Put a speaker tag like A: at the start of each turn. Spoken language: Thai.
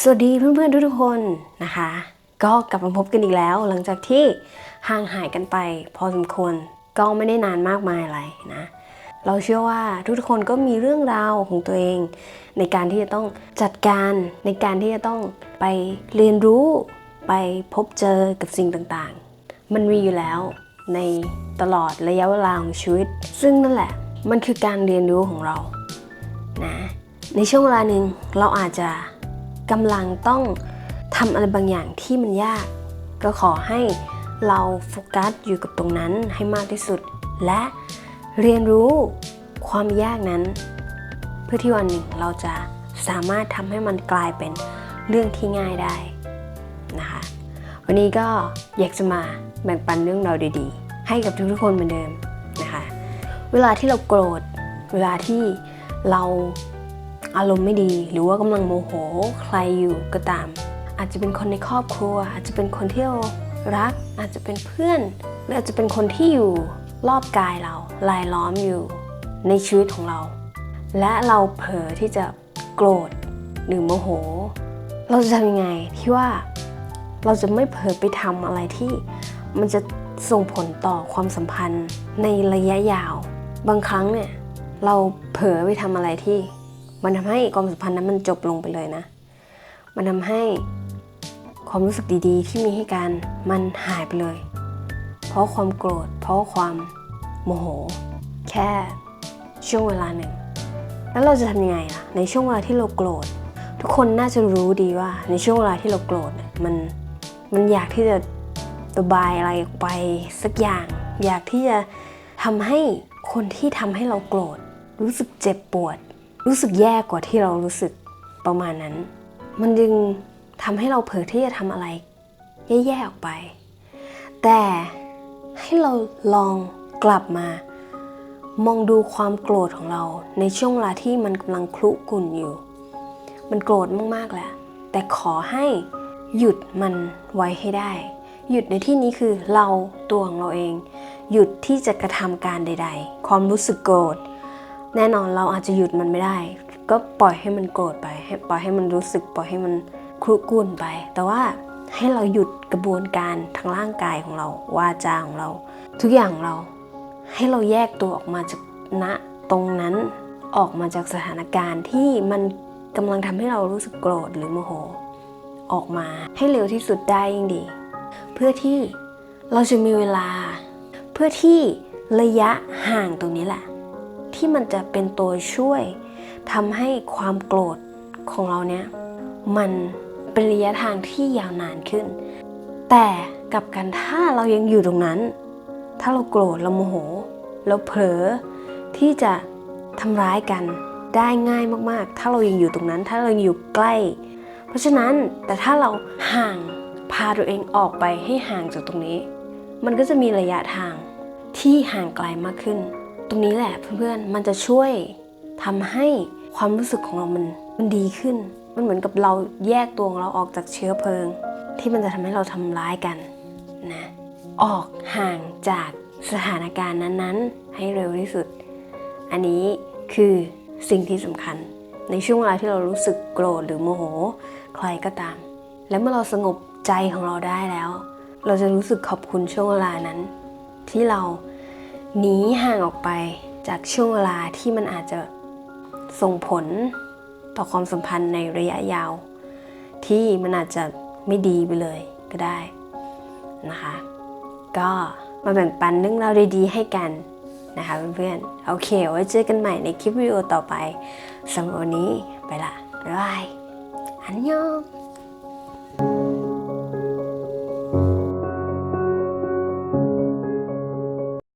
A: สวัสดีเพื่อนๆทุกๆคนนะคะ ก็กลับมาพบกันอีกแล้ว หลังจากที่ห่างหายกันไป พอสมควรก็ไม่ได้นานมากมายอะไรนะ เราเชื่อว่าทุกๆคนก็มีเรื่องราวของตัวเอง ในการที่จะต้องจัดการในการที่จะต้องไปเรียนรู้ไปพบเจอกับสิ่งต่างๆ มันมีอยู่แล้วในตลอดระยะเวลาของชีวิต ซึ่งนั่นแหละมันคือการเรียนรู้ของเรานะในช่วงเวลาหนึ่งเราอาจจะ กำลังต้องทำอะไรบางอย่างที่มันยาก ก็ขอให้เราโฟกัสอยู่กับตรงนั้นให้มากที่สุด และเรียนรู้ความยากนั้น เพื่อที่วันหนึ่งเราจะสามารถทำให้มันกลายเป็นเรื่องที่ง่ายได้นะคะ วันนี้ก็อยากจะมาแบ่งปันเรื่องราวดีๆ ให้กับทุกๆคนเหมือนเดิมนะคะ เวลาที่เราโกรธ เวลาที่เรา อารมณ์ไม่ดี หรือว่ากำลังโมโหใครอยู่ก็ตาม อาจจะเป็นคนในครอบครัว อาจจะเป็นคนที่เรารัก อาจจะเป็นเพื่อน หรืออาจจะเป็นคนที่อยู่รอบกายเราลายล้อมอยู่ในชีวิตของเรา และเราเผลอที่จะโกรธหรือโมโห เราจะทำยังไงที่ว่าเราจะไม่เผลอไปทำอะไรที่มันจะส่งผลต่อความสัมพันธ์ในระยะยาว บางครั้งเนี่ย เราเผลอไปทำอะไรที่ มันทำให้ความสัมพันธ์นั้นมันจบลงไปเลยนะ มันทำให้ความรู้สึกดีๆ ที่มีให้กันมันหายไปเลย เพราะความโกรธ เพราะความโมโห แค่ช่วงเวลาหนึ่ง แล้วเราจะทำยังไงล่ะ ในช่วงเวลาที่เราโกรธ ทุกคนน่าจะรู้ดีว่า ในช่วงเวลาที่เราโกรธมันมันอยากที่จะระบายอะไรออกไปสักอย่าง อยากที่จะทำให้คนที่ทำให้เราโกรธ รู้สึกเจ็บปวด รู้สึกแย่กว่าที่เรารู้สึกประมาณนั้น มันจึงทำให้เราเผลอที่จะทำอะไร แย่ๆออกไป แต่ให้เราลองกลับมา มองดูความโกรธของเรา ในช่วงเวลาที่มันกำลังคลุกุ่นอยู่ มันโกรธมากๆแหละแต่ขอให้หยุดมันไว้ให้ได้ หยุดในที่นี้คือเราตัวของเราเอง หยุดที่จะกระทำการใด ๆ ความรู้สึกโกรธ แน่นอนเราอาจจะหยุดมันไม่ได้ ก็ปล่อยให้มันโกรธไปปล่อยให้มันรู้สึก ปล่อยให้มันคลุกุ่นไป แต่ว่าให้เราหยุดกระบวนการทางร่างกายของเราวาจาของเรา ทุกอย่างของเรา ให้เราแยกตัวออกมาจากณตรงนั้นออกมาจากสถานการณ์ที่มันกำลังทำให้เรารู้สึกโกรธหรือโมโห ออกมาให้เร็วที่สุดได้ยิ่งดี เพื่อที่เราจะมีเวลา เพื่อที่ระยะห่างตรงนี้แหละ ที่มันจะเป็นตัวช่วยทำให้ความโกรธของเราเนี่ยมันเป็นระยะทางที่ยาวนานขึ้น แต่กับกันถ้าเรายังอยู่ตรงนั้น ถ้าเราโกรธเราโมโห เราเผลอที่จะทำร้ายกันได้ง่ายมากๆ ถ้าเรายังอยู่ตรงนั้น ถ้าเรายังอยู่ใกล้ เพราะฉะนั้นแต่ถ้าเราห่างพาตัวเองออกไปให้ห่างจากตรงนี้ มันก็จะมีระยะทางที่ห่างไกลมากขึ้น รงนี้แหละเพื่อนๆ มันจะช่วยทำให้ความรู้สึกของเรามันมันดีขึ้น มันเหมือนกับเราแยกตัวของเราออกจากเชื้อเพลิง ที่มันจะทำให้เราทำร้ายกันนะ ออกห่างจากสถานการณ์นั้นๆ ให้เร็วที่สุด อันนี้คือสิ่งที่สำคัญ ในช่วงเวลาที่เรารู้สึกโกรธหรือโมโห ใครก็ตาม และเมื่อเราสงบใจของเราได้แล้ว เราจะรู้สึกขอบคุณช่วงเวลานั้น ที่เรา หนีห่างออกไปจากช่วงเวลาที่มันอาจจะส่งผลต่อความสัมพันธ์ในระยะยาว ที่มันอาจจะไม่ดีไปเลยก็ได้นะคะ ก็มาแบ่งปันเรื่องราวดีๆให้กันนะคะเพื่อนๆ โอเค ไว้เจอกันใหม่ในคลิปวิดีโอต่อไปสำหรับวันนี้ไปละบ๊ายบาย อันยอง